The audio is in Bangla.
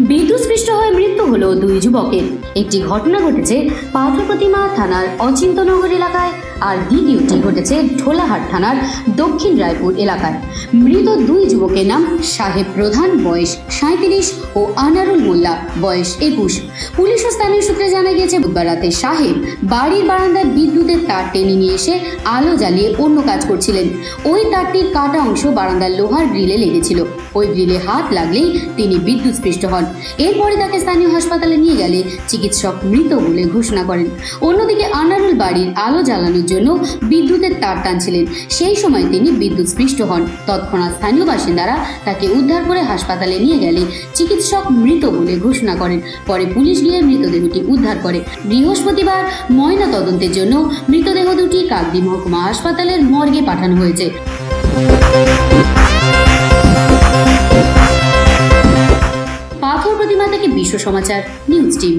বিদ্যুৎস্পৃষ্ট হয়ে মৃত্যু হলো দুই যুবকের। একটি ঘটনা ঘটেছে পাথর প্রতিমা থানার অচিন্তনগর এলাকায় আর দ্বিতীয়টি ঘটেছে ঢোলাহাট থানার দক্ষিণ রায়পুর এলাকায়। মৃত দুই যুবকের নাম সাহেব প্রধান, বয়স সাঁত্রিশ ও আনারুল মোল্লা, বয়স একুশ। পুলিশ ও স্থানীয় সূত্রে জানা গিয়েছে, বুধবার রাতে সাহেব বাড়ির বারান্দায় বিদ্যুতের তার টেনে নিয়ে এসে আলো জ্বালিয়ে অন্য কাজ করছিলেন। ওই তারটির কাটা অংশ বারান্দার লোহার গ্রিলে লেগেছিল। ওই গ্রিলে হাত লাগলেই তিনি বিদ্যুৎস্পৃষ্ট হন। এরপরে তাকে স্থানীয় হাসপাতালে নিয়ে গেলে চিকিৎসক মৃত বলে ঘোষণা করেন। অন্যদিকে আনারুল বাড়ির আলো জ্বালানোর জন্য বিদ্যুতের তার টানছিলেন। সেই সময় তিনি বিদ্যুৎস্পৃষ্ট হন। তৎক্ষণাৎ স্থানীয় বাসিন্দারা তাকে উদ্ধার করে হাসপাতালে নিয়ে গেলে চিকিৎসক মৃত বলে ঘোষণা করেন। পরে পুলিশ গিয়ে মৃতদেহটি উদ্ধার করে। বৃহস্পতিবার ময়না তদন্তের জন্য মৃতদেহ দুটি কাকদ্বীপ মহকুমা হাসপাতালের মর্গে পাঠানো হয়েছে। পাথর প্রতিমা থেকে Bishwa Samachar, news team.